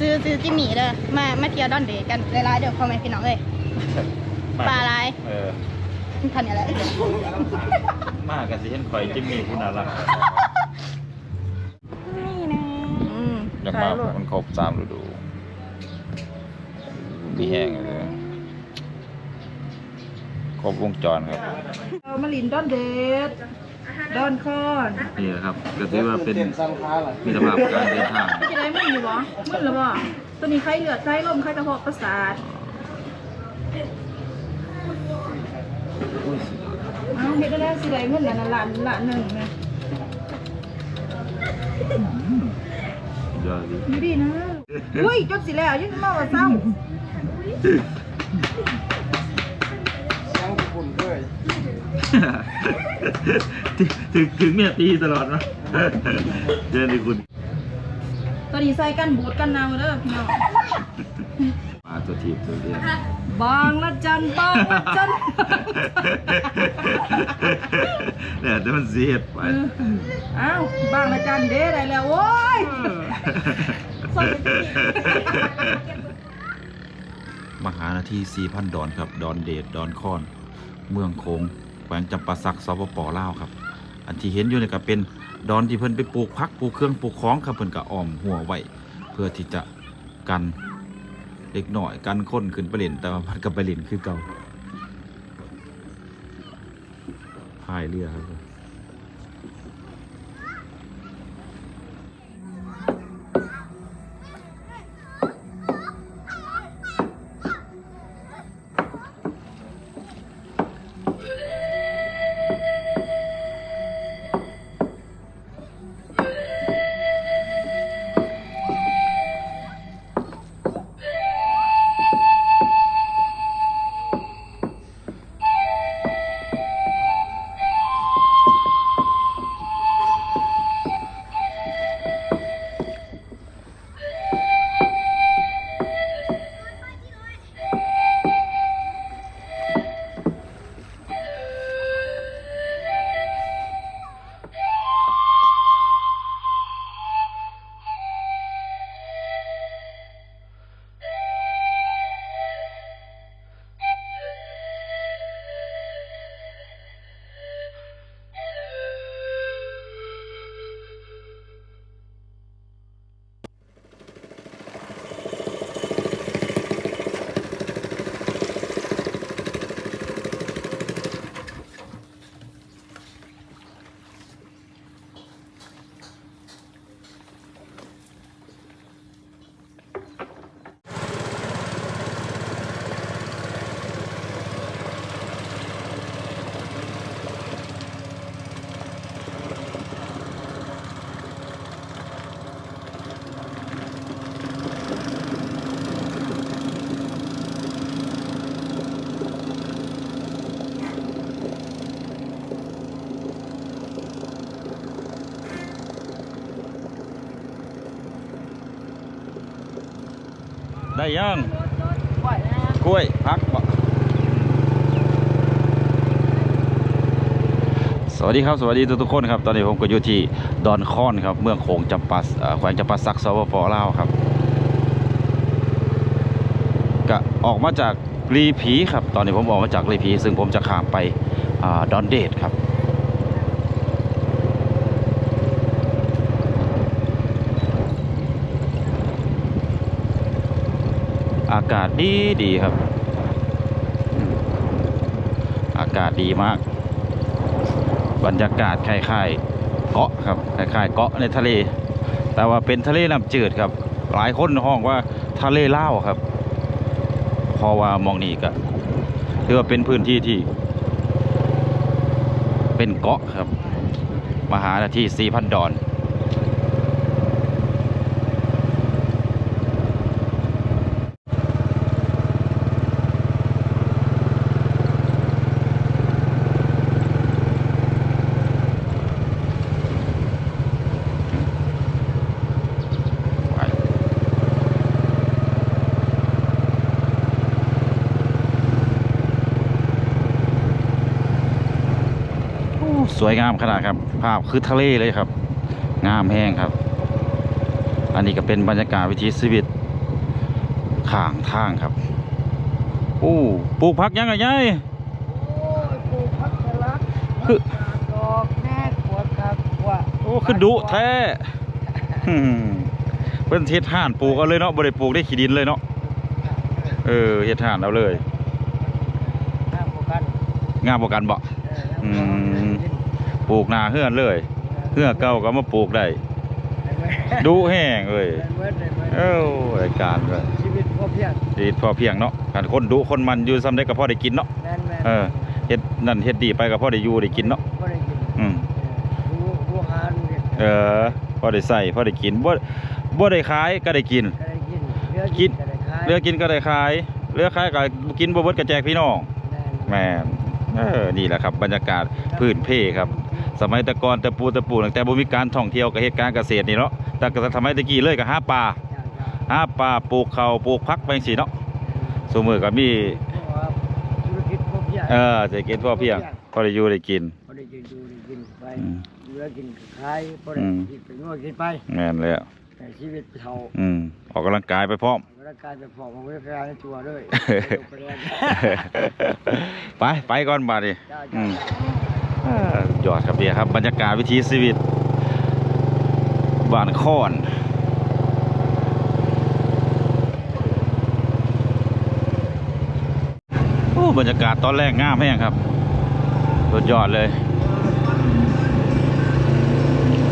ซื้อซื้อจิมมี่เด้อมามาเที่ยวดอนเดย์กันหลายๆเด้อพ่อแม่พี่น้องเอ้ยปลาอะไรเออทันอะไรมากกันสิเห็นข่อยจิมมี่ผู้น่ารักนี่นะอืมอยากมามันครบสามฤดูมีแห้งเลยครบวงจรครับเอามาลินดอนเดด ดอนคอนนี่แหละครับก็ถือว่าเป็นมิตรภาพการเดินทางจะได้มึนอยู่บ่มึนหรือบ่ตัวนี้ไข้เลือดไข้ลมไข้กระเพาะประสาทเอาเฮ็ดได้แล้วสิได้เงินละล้านละหนึ่งนะยอดดีอยู่ดีนะอุ้ยจดสิแล้วยังมาว่าเศร้า ถึงถึงเมียตีตลอดนะเจอดีคุณตอนนี้ใส่กันบูดกันหนาวเด้อพี่น้องมาตัวทีบตัวเดียวบางละจันบางละจันเนี่ยแต่มันเสียดไปเอออ้าวบางละจันเด้ได้แล้วโว้ยมหานาทีสี่พันดอนครับ ดอนเดดดอนคอน เมืองโคงแข วงจำปาสักสปปลาวครับ อันที่เห็นอยู่นี่ก็เป็นดอนที่เพิ่นไปปลูกพักปลูกเครื่องปลูกของครับเพิ่นก็อ้อมหัวไว้เพื่อที่จะกันเล็กหน่อยกันคนขึ้นไปเล่นแต่ว่ามันก็ไปเล่นคือเก่าพายเรือครับ ได้ยังกล้วยพักบ่สวัสดีครับสวัสดีทุกทุกๆคนครับตอนนี้ผมก็อยู่ที่ดอนคอนครับเมืองโขงจำปาเอ่อแขวงจำปาสักสปปลาวครับก็ออกมาจากรีผีครับตอนนี้ผมออกมาจากรีผี ซึ่งผมจะข้ามไปอาดอนเดดครับ อากาศดีดีครับ อากาศดีมาก บรรยากาศคล้ายๆเกาะครับคล้ายๆเกาะในทะเล แต่ว่าเป็นทะเลน้ำจืดครับ หลายคนห้องว่าทะเลเล่าครับเพราะว่ามองนี่ก็ถือว่าเป็นพื้นที่ที่ เป็นเกาะครับ มหาทีสี่พันดอน ไปโอ้สวยงามขนาดครับ ภาพคือทะเลเลยครับ งามแห้งครับ อันนี้ก็เป็นบรรยากาศวิถีชีวิตข้างทางครับโอ้ปลูกผักยังไงยายโอ้ยปลูกพักสลัดคือดอกแน่ขวดครับว่าโอ้คือดุแท้อืมเพิ่นเฮ็ดห่านปลูกเอาเลยเนาะบ่ได้ปลูกได้ขี้ดินเลยเนาะเออเฮ็ดห่านเอาเลยห้ามประกันงามบ่กันบ่เอออืม ปลูกหนาเฮือนเลยเฮือเก่าก็มาปลูกได้ดุแห้งเอ้ยได้เบิดได้เบิดเอ้ารายการเลยชีวิตพอเพียงชีวิตพอเพียงเนาะการคนดุคนมันอยู่ซ้ำได้ก็พอได้กินเนาะแม่นแม่นเออเฮ็ดนั่นเฮ็ดดีไปก็พอได้อยู่ได้กินเนาะบ่ได้กินอืมเออรู้รู้หารู้เด็ดเออพอได้ใส่พอได้กินบ่บ่ได้ขายก็ได้กินก็ได้กินเหลือกินก็ได้ขายเหลือกินก็ได้ขายเหลือขายก็กินบ่เบิดก็แจกพี่น้องแม่นแม่นเออนี่แหละครับ บรรยากาศพื้นเพครับ สมัยแตะกอนแตะปูแตะปูตั้งแต่บ่มีการท่องเที่ยวกับเหตุการณ์เกษตรนี่เนาะแต่ก็สมัยตะกี้เลยก็หาปลาจ้าจ้าหาปลาปลูกข้าวปลูกผักไปจังซี่เนาะซุมื้อก็มีเพราะว่าธุรกิจพอเพียงเออเศรษฐกิจพอเพียงพอได้อยู่ได้กินบ่ได้กินดูได้กินไปอืมเหลือกินก็ขายบ่ได้อืมกินไปนวดกินไปแม่นแล้วแต่ชีวิตเท่าอืมออกกำลังกายไปพร้อมร่างกายจะผอมมันก็กลายเป็นตัวด้วยไปเรียนไปไปก่อนบาด ยอดครับเดียครับ บรรยากาศวิถีชีวิตบ้านค้อนโอ้บรรยากาศตอนแรกงามแห้งครับสุดยอดเลย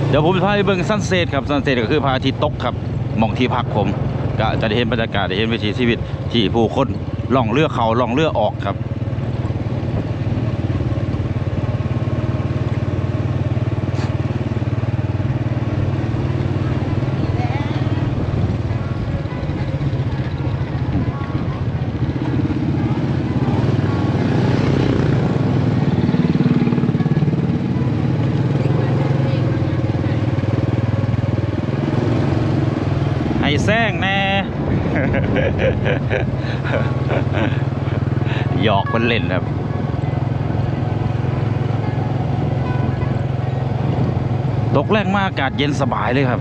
เดี๋ยวผมจะพาไปเบิ่งซันเซ็ตครับซันเซ็ตก็คือพระอาทิตย์ตกครับมองที่พักผมก็จะได้เห็นบรรยากาศได้เห็นวิถีชีวิตที่ผู้คนล่องเรือเขาล่องเรือออกครับ ให้แซงแน่ หยอกคน เล่นครับตกแรกมากอากาศเย็นสบายเลยครับ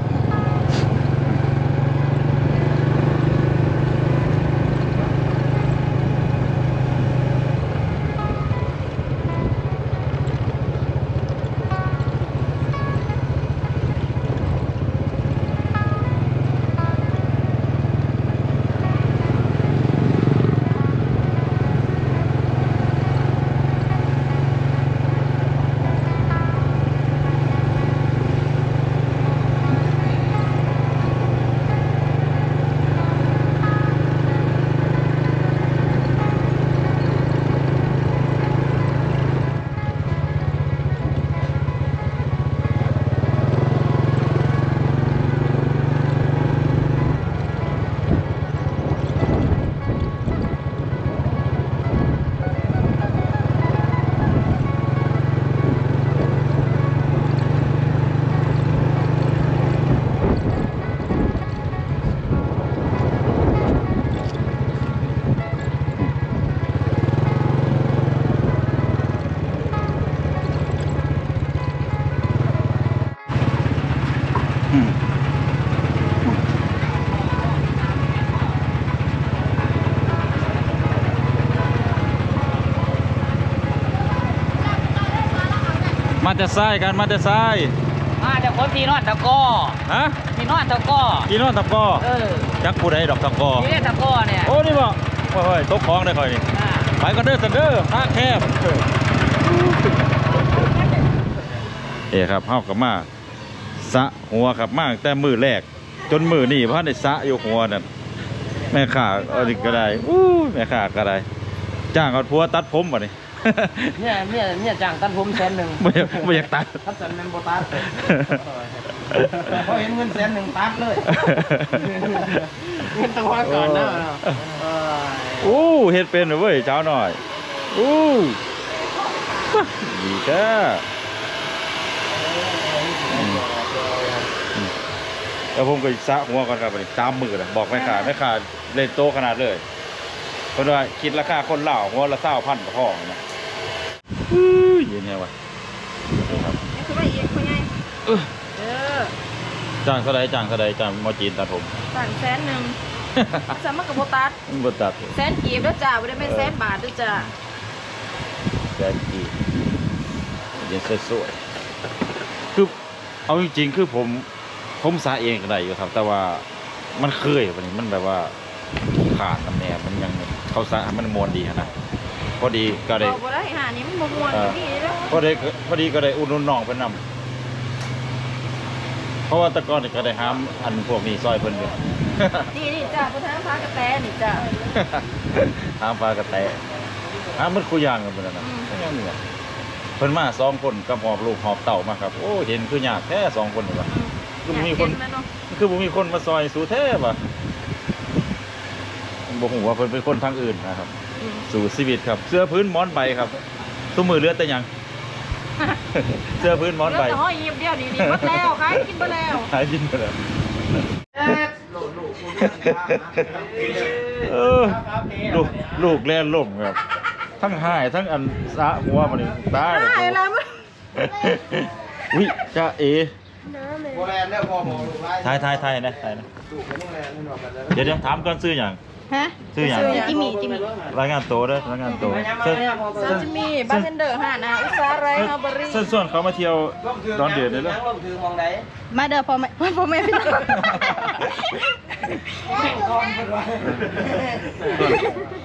มาจะซ้ายกันมาจะซ้ายมาจากคนที่นอนตะกอฮะที่นอนตะกอกินนอนตะกอเออจักผู้ใดดอกตะกอที่เล่นตะกอเนี่ยโอ้นี่บ่โอ้ยตกของได้ค่อยนี่อ่าไปกันเด้อสันเด้อทางแคบเอ้ครับเฮากับมาสะหัวครับมาตั้งแต่มือแรก จนมือนี่พันได้สะอยู่หัวนั่นแม่ข่าเอาดิก็ได้อู้แม่ข่าก็ได้จ้างเอาผัวตัดผมบ่นี่ เนี่ยเนี่ยเนี่ยจ้างตันผมแสนหนึ่งไม่อยากไม่อยากตัดทับสันแมนโบตัสพอเห็นเงินแสนหนึ่งตัดเลยเงินตัวก่อนนะเอออู้เฮ็ดเป็นเหรอเว้ยเช้าหน่อยอู้ดีแท้อืมอืมแล้วผมก็สะหัวก่อนครับบัดนี้ตามมือนะบอกไม่ขาดไม่ขาดเล่นโตขนาดเลย เพราะว่าคิดราคาคนเหล่าหัวละเศร้าพันกว่าพ่อนะอู้ยเย็นไงวะนี่ครับนี่คือว่าเอียงคนไงเออเออจ้างเท่าใดจ้างเท่าใดจ้างหมอจีนตัดผมสั่งแสนหนึ่งแสามัคกับโบตัสมันบ่ตัดแสนกีบแล้วจ้าไม่ได้เป็นแสนบาทด้วยจ้าแดนกีเย็นสวยๆคือเอาจริงๆคือผมผมสาเองก็ได้อยู่ครับ แต่ว่ามันเคยวันนี้มันแบบว่าขาดน้ำแหนมมันยัง เขาสาให้มันมวนดีอะนะพอดีก็ได้ บอกว่าได้หานี้มันบมวนอย่างนี้แล้วพอดีพอดีก็ได้อุดหนุนน้องเพิ่นนำเพราะว่าแตะกอนนี่ก็ได้ห้ามอันพวกนี้ซอยเพิ่นอยู่ นี่นี่จ้าพุทธาพากระแตนี่จ้าห้ามปลากระแตห้ามมันคุยย่างกันเพิ่นนะอืมก็ยังนี่ว่ะเพิ่นมาสองคนกับหอบลูกหอบเต่ามาครับ โอ้เห็นคือยากแท้สองคนนี่ว่ะ คือบ่มีคน อยากเห็ไหเนาะ คือบ่มีคนมาซอยสู่แท้ว่ะ บ่ฮู้ว่าเพิ่นเป็นคนทางอื่นนะครับอืมสู่ชีวิตครับ เสื้อพื้นหมอนใบครับทุกมือเหลือแต่หยัง เสื้อพื้นหมอนใบเรื่องแต่ห้อยยิบเดียวนี่นี่หมดแล้วขายกินไปแล้วหายยินไปแล้วเออลูกลูกแล่นล่มครับ ทั้งหายทั้งอันสะหัวมันนี่ตายได้อะไรมั้งวิจ้าเอโบแลนด์เนี่ยพอหมอลูกไล่ทายทายทายนะทายนะลูกไปนู่นแลนด์นี่หนอกกันแล้วเดี๋ยวเดี๋ยวถามก่อนซื้ออย่าง ฮะซื้ออย่างซื้อจิมมี่จิมมี่รายงานตัวเด้อรายงานตัวเส้นซาจิมิบาร์เทนเดอร์ห้านะอุตสาหไรฮาร์บารีเส้นส่วนเขามาเที่ยวตอนเดือนเลยแล้แล้ววลงถือมองไหนมาเด้อพ่อแม่พ่อแม่พี่น้องก้อนเพิ่นว่า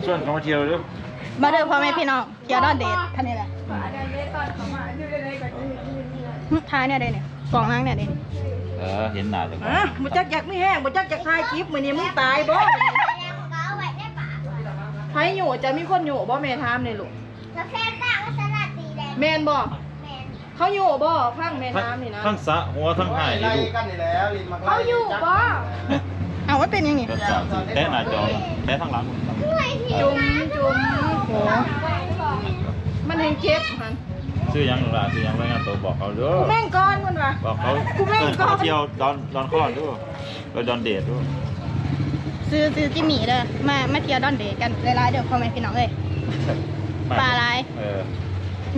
ส่วนเขามาเที่ยวเด้อมาเด้อพ่อแม่พี่น้องเที่ยวดอนเดทท่านนี้แหละหึท้ายเนี่ยเด้เนี่ยกล่องล้างเนี่ยเด้เนี่ยเออเห็นหน้าจังอะบ่จักอยากไม่แห้งบ่จักอยากถ่ายคลิปมื้อนี้มึงตายบ่ ไผอยู่จะมีคนอยู่บ่แม่ถามนี่ลูกแล้วแค่ต่างว่าสลัดสีแดงแม่นบ่แมนเขาอยู่บ่พังแม่ถามนี่นะ ทั้งสะหัวทั้งหายนี่ไล่ลูกกันนี่แล้วลินมาเขาอยู่บ่ เอาว่าเป็นยังไงก็สามแท้หน้าจอแท้ทั้งหลังจุ่มจุ่มโหมันเห็นเจ็บหันซื้อหยังหนูล่ะซื้อหยังรายงานตัวบอกเขาเด้อกูแม่งก้อนมันว่ะบอกเขากูแม่งเอิ้นก่อนเขาเที่ยวดอนดอนคอนด้วยก็ดอนเดทด้วย ซื้อซื้อจิมมี่เด้อมามาเที่ยวดอนเดทกันหลายๆเด้อพ่อแม่พี่น้องเอ้ยปลาอะไรเออ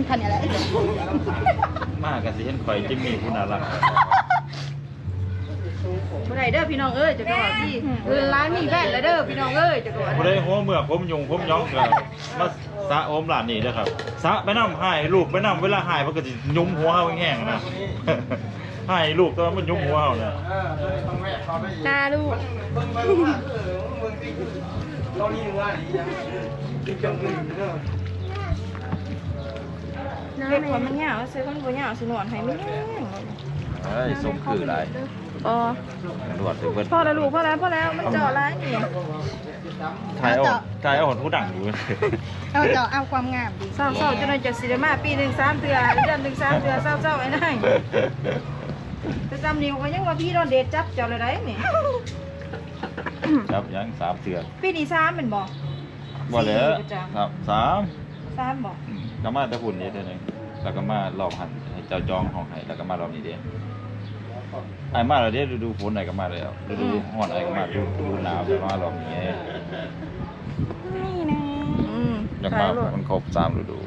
ท่านนี้แหละมากกันสิเห็นข่อยจิมมี่ผู้น่ารักบ่ได้เด้อพี่น้องเอ้ยจะก็ว่าพี่เออร้านมีแฟนแล้วเด้อพี่น้องเอ้ยจะก็ว่าบ่ได้หัวเมือกผมยุงผมย้องกันมาสระโอมหลานนี่เด้อครับสระไปน้ำหายลูกไปน้ำเวลาหายมันก็สิยุ้มหัวเฮาแห้งๆนะหายลูกตอนมันยุ้มหัวเฮาน่ะเออต้องแวะเขาไปหน้าลูก เบิ่งเบิ่งว่าเออเบิ่งสิเรานี่ว่าดียังจริงจังเลยเด้อเด็กคนมันยาวซื้อคนบ่ยาวสิหนวดให้ไม่แห้งเอ้ยสมคือหลายอ๋อตำรวจถึงเพิ่นพอแล้วลูกพอแล้วพอแล้วมันเจาะร้ายนี่ถ่ายเอาถ่ายเอาหนผู้ดังอยู่เอาเจาะเอาความงามดีเศร้าๆจนได้จากสิได้มาปีหนึ่งสามเทื่อเดือนหนึ่งสามเทื่อเศร้าๆไอ้นั่นแต่จำนิ้วก็ยังว่าพี่โดนเดทจับเจ้าเลยได้นี่ ครับยังสามเถื่อปีนี้สามเป็นบ่บ่เหลือสี่ประจำครับสามสามบ่อืมก็มาแตะพุ่นนี่เท่านึงแล้วก็มารอบหันให้เจ้าจองห้องให้แล้วก็มารอบนี้เด้ไอ้มาแล้วเด้ฤดูฝนไหนก็มาแล้วฤดูร้อนไหนก็มาฤดูฤดูหนาวก็มารอบนี้นี่นะอืมอยากมามันครบสามฤดู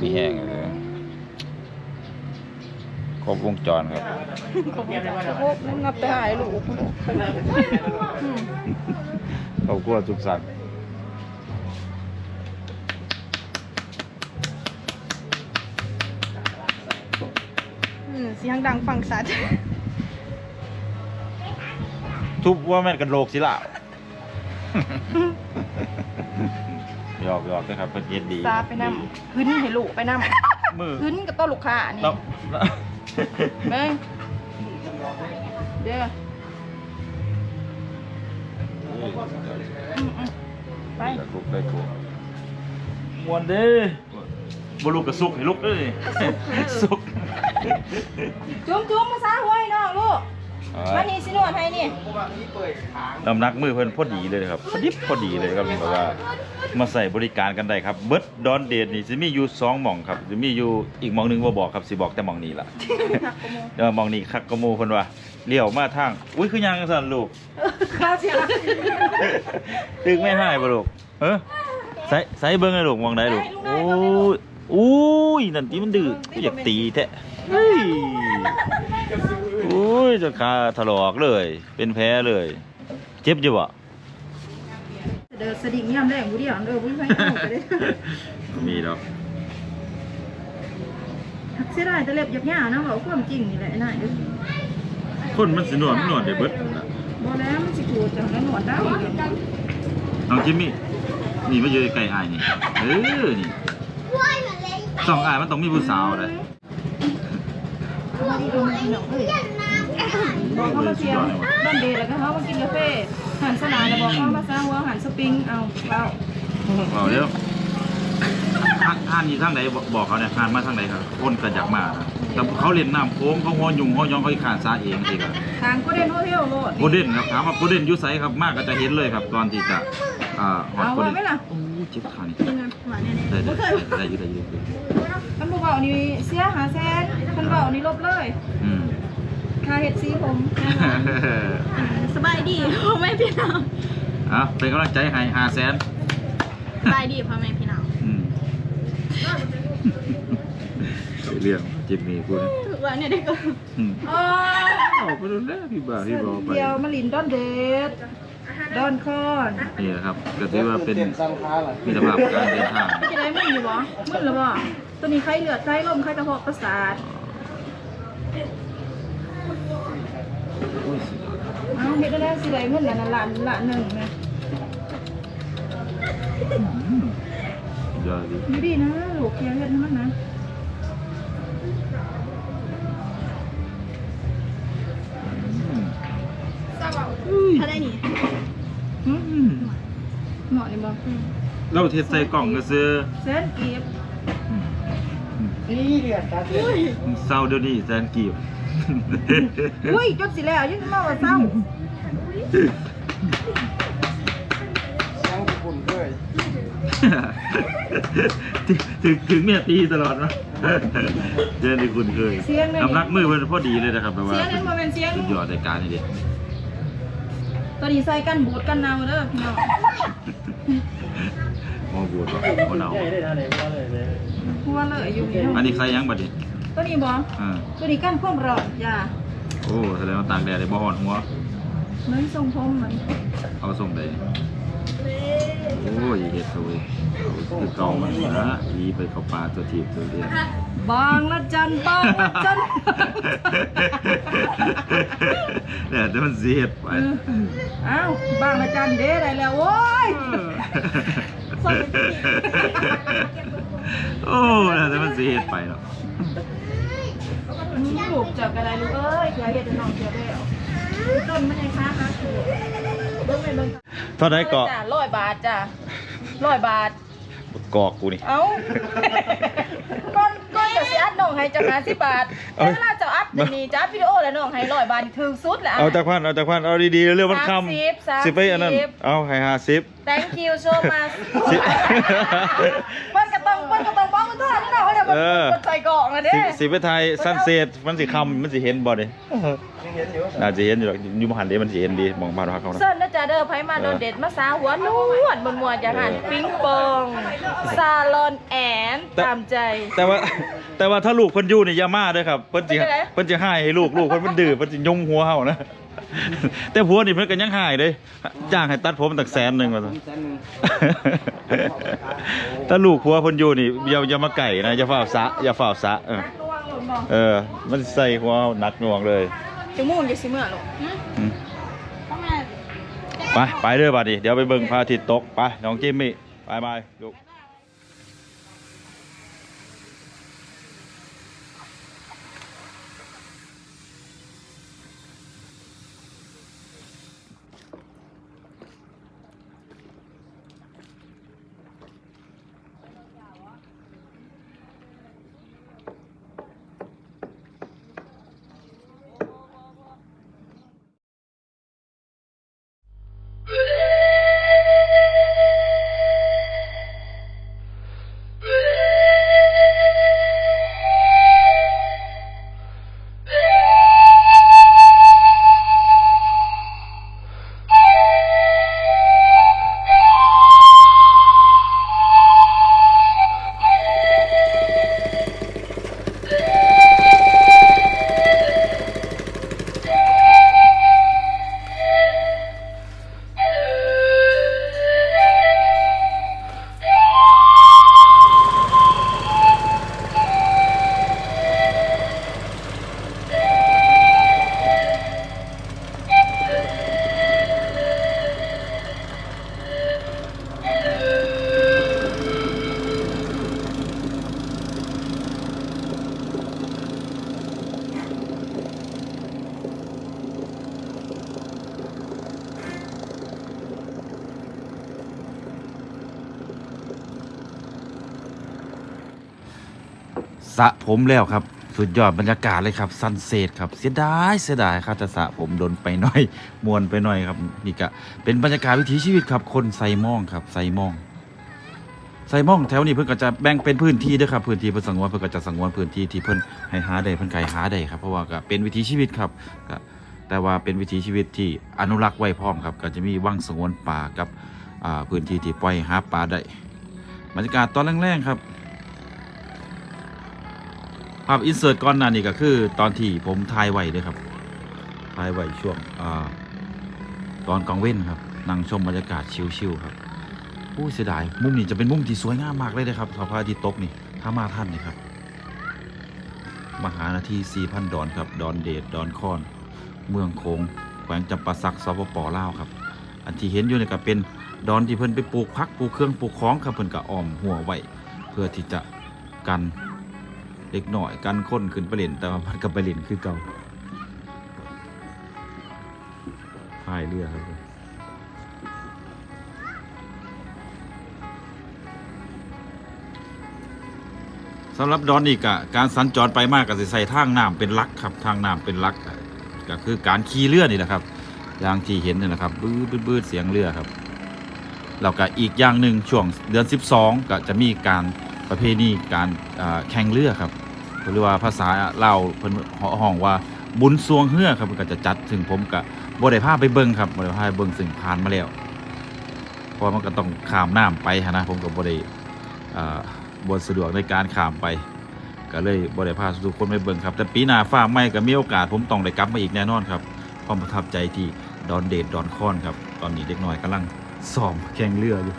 มีแห้งเลยค รบวงจรครับโคกมันงับไปหายลูกอืมครอบครัวสุขสันต์อืมเสียงดังฟังสัตว์ทุบว่าแม่นกันโลกสิล่ะ หยอกหยอกนะครับเพิ่นเฮ็ดดีซาไปนำขึ้นให้ลูกไปนำมือขึ้นกับต้นลูกค้านี่ แล้ว เบ้งเด้ออืมอืมไปได้ถูกได้ถูกมวนเด้บ่ลูกก็สุกให้ลูกเด้อสุกจุ้มจุ้มมาซาห้วยน้องลูก มานี่สินวดให้นี่เพราะว่านี่เปิดทางน้ำหนักมือเพิ่นพอดีเลยครับพอดีพอดีเลยครับแบบว่า มาใส่บริการกันได้ครับเบิร์ดดอนเดทนี่สิมีอยู่สองหม่องครับสิมีอยู่อีกหม่องหนึงบ่บอกครับสิบอกแต่หม่องนี้ล่ะเดี๋ยวหม่องนี้คักกะโมเพิ่นว่าเลี้ยวมาทางอุ้ยคือยังสั่นลูกข้าวเสียงตึกไม่ให้บ่ลูกเออใส่ใส่เบิ่งให้ลูกมองได้ลูกโอ้ยอู้ยนั่นที่มันดื้อกูอยากตีแท้เฮ้ยโอ้อ้ยจนขาถลอกเลย เป็นแผลเลย เจ็บอยู่บ่เดินสดิ่งย่ำแรงกูเดียวเด้อบ่มีไผเอาไปเด้อมีดอกเสียดายแต่เล็บยักษ์ๆนะเว้าความจริงนี่แหละไอ้นายเด้อคนมันสินวดมันนวดได้เบิดบ่แล้วมันสิกูจังแล้วหนวดดาวน้องจิมมี่นี่มาอยู่ใกล้อายนี่เออนี่ว้ายมาเลยสองอายมันต้องมีผู้สาวเลยมาดีโด บอกเขามาเชียร์ด้านเดย์แล้วก็เขามากินกาแฟหันสนามแล้วบอกเขามาสร้างหัวหันสปริงเอาเปล่าเอาเดี๋ยวห้านห้านอยู่ทางไหนบอกบอกเขาเนี่ยห้านมาทางไหนครับคนกระจักมานะแต่เขาเล่นน้ำโค้งเขาหัวยุงเขายองเขาขาดซาเองสิครับทางก็เดนโฮเทลโลดโคเด่นครับถามว่าโคเด่นอยุไซครับมากก็จะเห็นเลยครับ ตอนที่จะอ่าฮอตเอาโคว่าเด่นไหมล่ะโอ้ยเจ็บขานี่กินกันหวานแน่ได้ได้ได้ได้อยู่ได้อยู่ได้อยู่คันบอกเบานี่เสียหาแสนคันเบานี่ลบเลยอืม ค่าเห็ดสีผมๆสบายดีพ่อแม่พี่น้องเอะเป็นกำลังใจให้ห้าแสนสบายดีพ่อแม่พี่น้องอืมเรื่องจิมมี่คุณถือว่าเนี่ยได้ก็อืมอ๋อเอาไปดูแลพี่บ่าวพี่บอไปเดียวมาลินดอนเดดดอนคอนนี่แหละครับก็ถือว่าเป็นเปลี่ยนสันค้าล่ะมิตรภาพการเดินทางจะได้มึนอยู่บ่มึนหรือบ่ตัวนี้ไข้เลือดไข้ลมไข้กระเพาะประสาท อุ้ยสุดยอด เอาเฮ็ดได้แล้วสิได้เงินละล้านละละหนึ่งนะอืมสุดยอดดีอยู่ดีนะลูกเคียเฮ็ดให้มันนะอืมถ้าได้นี่อืมเหมาะนี่บ่เราเทสใส่กล่องก็ซื้อเซนกีบนี่เดือดตาเดือดเศร้าเดี๋ยวนี้แสนกีบอุ้ยจดสิแล้วยังมาว่าเศร้า ยังญี่ปุ่นเคยถึงถึงเมียตีตลอดนะเจนที่คุณเคยเสียงเลย น้ำหนักมือมันพอดีเลยนะครับแบบว่าเสียงนั้นบ่แม่นเสียง สุดยอดในการนี่เด็ตัวนี้ใส่กันบูดกันเนาเด้อพี่น้องมอบูดว่าโมเนาใหญ่ได้ท่าไหนว่าเลยเลยหัวเลยอยู่พี่น้องอันนี้ใครยังบัดนี้ตัวนี้บ่อ่าตัวนี้กันความร้อนจ้าโอ้แสดงว่าตากแดดได้บ่อ่อนหัว เหมือนทรงผมมันเอาส่งได้โอ้ยเฮ็ดเขาเว้ยเอาคือเก่ามันนะอีไปเข้าป่าตัวทีบตัวเดียวบางละจันบางละจันเนี่ยเดี๋ยวมันสิเฮ็ดไปอ้าวบางละจันเด้ได้แล้วโว้ยโอ้เนี่ยเดี๋ยวมันสิเฮ็ดไปเนาะลูกจับกระไดลูกเอ้ยเขียเฮ็ดให้น้องเขียแล้ว ต้นมันยังค้าค้าคือเบิ่งไปเบิ่งเท่าไหร่เกาะจ้าร้อยบาทจ้าร้อยบาท กอกกูนี่ เอ้าก้อนก้อนจะสิอัดน้องให้จะหาสิบบาทเอาแต่เวลาจะอัดจะนี่จะอัดวิดีโอแล้วน้องให้ร้อยบาทนี่ถึงสุดแล้วเอาจากพันเอาจากพันเอาดีๆเรื่องมันคสามสิบำสามสิไปอันนั้น สิบ เอาให้ห้าสิบ thank you so much สิเปิ้นก็ต้องเปิ้นก็ต้องบอกคุณท่านนี่เนาะว่าเดี๋ยวมันเออ มันใส่กล่องอะเด้สิสิไปไทยซันเซ็ตมันสิคำมันสิเห็นบ่เด้ยังเห็นอยู่น่าจะเห็นอยู่หรอกอยู่มหันเด้มันสิเห็นดีมองบ้านพักเขานะเซิร์นนะจ๊ะเด้อไผมาโดนเด็ดมาสาหัวนวดบนมวนอย่างหันปิ้งปองซาลอนแอนตามใจ แต่ว่าแต่ว่าถ้าลูกเพิ่นอยู่นี่อย่ามาเด้อครับเพิ่นสิเป็นไง เพิ่นสิให้ให้ลูกลูกเพิ่นมันดื้อเพิ่นสิยงหัวเฮานะ แต่ผัวนี่เพิ่นก็ยังให้เด้จ้างให้ตัดผมตั้งแสนหนึงว่าซั่นแสนหนึ่งถ้าลูกผัวเพิ่นอยู่นี่อย่าอย่ามาไก่นะอย่าฝ้าวสะอย่าฝ้าวสะเออระวังหล่นบอกเออ มันใส่หัวหนักหน่วงเลยจมูกจะสิเมื่อหรอกอืมพ่อแม่ไปไปเด้อบัดนี้เดี๋ยวไปเบิ่งพระอาทิตย์ตกไปน้องจิมมี่ไปไปลูก สระผมแล้วครับ สุดยอดบรรยากาศเลยครับซันเซตครับเสียดายเสียดายครับแต่สระผมโดนไปหน่อยมวนไปหน่อยครับนี่ก็เป็นบรรยากาศวิถีชีวิตครับคนใส่มองครับใส่มองใส่มองแถวนี้เพิ่อนก็จะแบ่งเป็นพื้นที่ด้วยครับพื้นที่เพิ่นสังวนเพิ่นก็จะสังวนพื้นที่ที่เพิ่อนให้หาได้เพิ่อนไก่หาได้ครับเพราะว่าก็เป็นวิถีชีวิตครับแต่ว่าเป็นวิถีชีวิตที่อนุรักษ์ไว้พร้อมครับก็จะมีวังสงวนป่ากับพื้นที่ที่ปล่อยหาปลาได้บรรยากาศตอนแรกๆครับาพอินเสิร์ตก่อนหน้านี้ก็คือ ตอนที่ผมถ่ายไว้เลยครับถ่ายไว้ช่วงอตอนกลางเว้นครับนั่งชมบรรยากาศชิลๆครับผู้เสียดายมุมนี้จะเป็นมุมที่สวยงามมากเลยนะครับสพระอาทิตย์ตกนี่ถ้ามาท่านนี่ครับ มหานาทีสี่พันดอนครับ ดอนเดชดอนคอน เมืองโคงแขวงจำปาสักสปปลาวครับ อันที่เห็นอยู่นี่ก็เป็นดอนที่เพิ่นไปปลูกพักปลูกเครื่องปลูกของครับเพิ่นก็อ้อมหัวไว้เพื่อที่จะกัน เล็กหน่อยกันค้นขึ้นไปเล่นแต่ว่ามันก็ไปเล่นคือเก่าพายเรือครับสำหรับดอนนี่กะการสัญจรไปมากก็สิใส่ทางน้ำเป็นลักครับทางน้ำเป็นลักก็คือการขี่เรือนี่แหละครับอย่างที่เห็นนี่แหละครับบื้อบื้อบื้อเสียงเรือครับแล้วก็อีกอย่างหนึ่งช่วงเดือน 12 ก็จะมีการ ประเพณีการแข่งเรือครับหรือว่าภาษาเล่าเพิ่นห้องว่าบุญสวงเฮือครับมันก็จะจัดถึงผมกับบ่ได้พาไปเบิ่งครับบ่ได้พาไปเบิ่งซึ่งผ่านมาแล้วเพราะมันก็ต้องข้ามน้ำไปนะผมก็บ่ได้บ่สะดวกในการข้ามไป ก็เลยบ่ได้พาทุกคนไปเบิ่งครับ แต่ปีหน้าฟ้าใหม่ก็มีโอกาสผมต้องได้กลับมาอีกแน่นอนครับความประทับใจที่ดอนเดดดอนคอนครับตอนนี้เด็กน้อยกำลังซ้อมแข่งเรืออยู่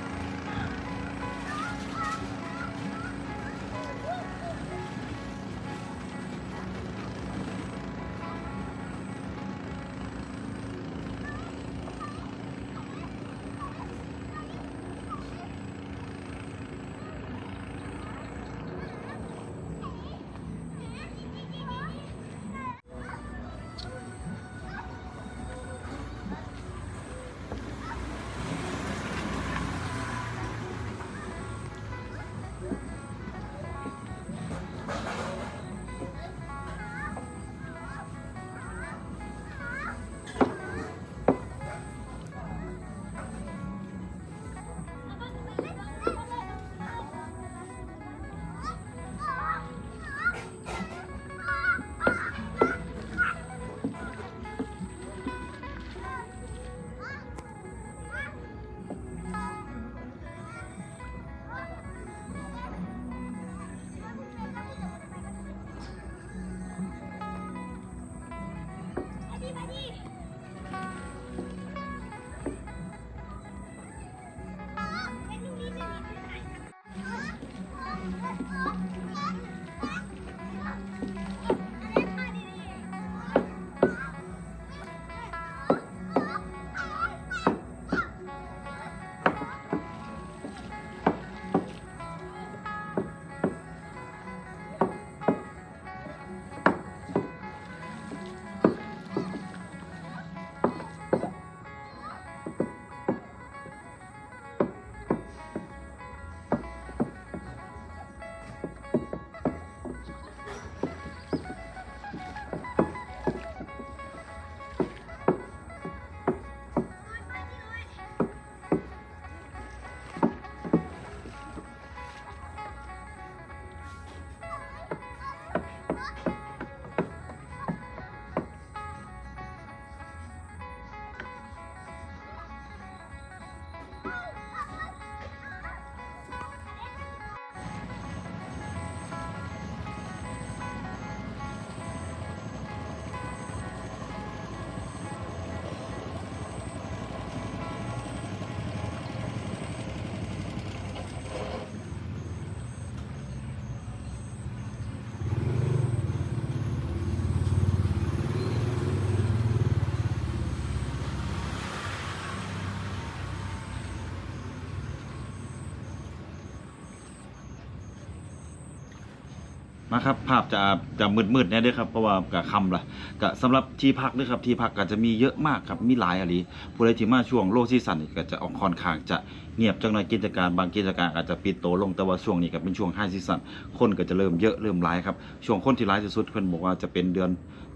ครับ ภาพจะจะมืดๆแน่ด้วยครับเพราะว่ากะคำละกะสำหรับที่พักด้วยครับที่พักก็จะมีเยอะมากครับมีหลายอะไรผู้ใดที่มาช่วงโลซีซันนี่ก็จะออกค่อนข้างจะเงียบจังหน่อยกิจการบางกิจการอาจจะปิดโตลงแต่ว่าช่วงนี้ก็เป็นช่วงไฮซีซันคนก็จะเริ่มเยอะเริ่มหลายครับช่วงคนที่หลายที่สุดเพิ่นบอกว่าจะเป็นเดือน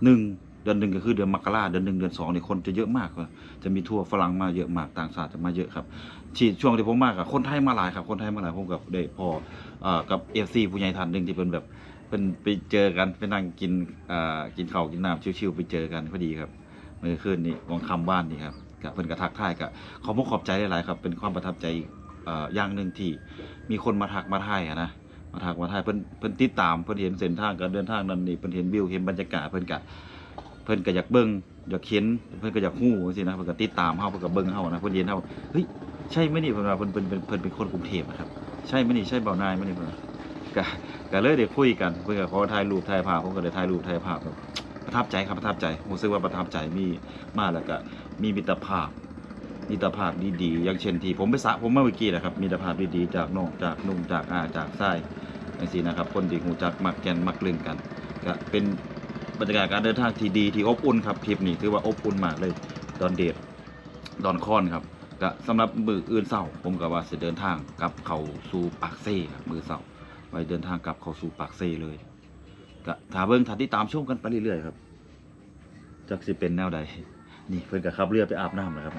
หนึ่งเดือนหนึ่งก็คือเดือนมกราเดือนหนึ่งเดือนสองนี่คนจะเยอะมากครับจะมีทัวร์ฝรั่งมาเยอะมากต่างชาติจะมาเยอะครับที่ช่วงที่ผมมากับคนไทยมาหลายครับคนไทยมาหลายผมกับได้พอเอ่อกับเอฟซีผู้ใหญ่ท่านหนึ่งที่เป็นแบบ เป็นไปเจอกันไปนั่งกินอ่ากินข้าวกินน้ำชิวๆไปเจอกันพอดีครับเมื่อคืนนี้วังคำบ้านนี่ครับกับเพิ่นกระทักทายกับขอบคุณขอบใจหลายๆครับ เป็นความประทับใจอ่าอย่างหนึ่งที่มีคนมาทักมาทายอะนะมาทักมาทายเพิ่นเพิ่นติดตามเพิ่นเห็นเส้นทางการเดินทางนั้นนี่เพิ่นเห็นวิวเห็นบรรยากาศเพิ่นกะเพิ่นก็อยากเบิ่งอยากเห็นเพิ่นก็อยากฮู้จังซี่นะเพิ่นก็ติดตามเฮาเพิ่นก็เบิ่งเฮานะเพิ่นเห็นเฮาเฮ้ยใช่ไหมนี่เพิ่นว่าเพิ่นเพิ่นเพิ่นเป็นคนกรุงเทพอะครับใช่ไหมนี่ใช่เบานายไหมนี่เพิ่น ก็ก็เลยได้คุยกันเพื่อขอถ่ายรูปถ่ายภาพผมก็ได้ถ่ายรูปถ่ายภาพแบบประทับใจครับประทับใจรู้สึกว่าประทับใจมีมากแล้วก็มีมิตรภาพมิตรภาพดีๆอย่างเช่นที่ผมไปสระผมเมื่อกี้นะครับมิตรภาพดีๆจากน้องจากนุ่งจากอาจากไส้อย่างนี้นะครับ คนที่หูจักมักแกนมักลึงกันก็เป็นบรรยากาศการเดินทางที่ดีที่อบอุ่นครับทริปนี้ถือว่าอบอุ่นมากเลยตอนเดทตอนคอนครับก็สำหรับมืออื่นเศร้าผมก็ว่าจะเดินทางกับเขาสู่ปากเซ่ครับมือเศร้า ไปเดินทางกลับเข้าสู่ปากเซ่เลยก็ถาเบิ่งถ้าที่ตามชมกันไปเรื่อยๆครับจักสิเป็นแนวใดนี่เพิ่นกับขับเรือไปอาบน้ำนะครับ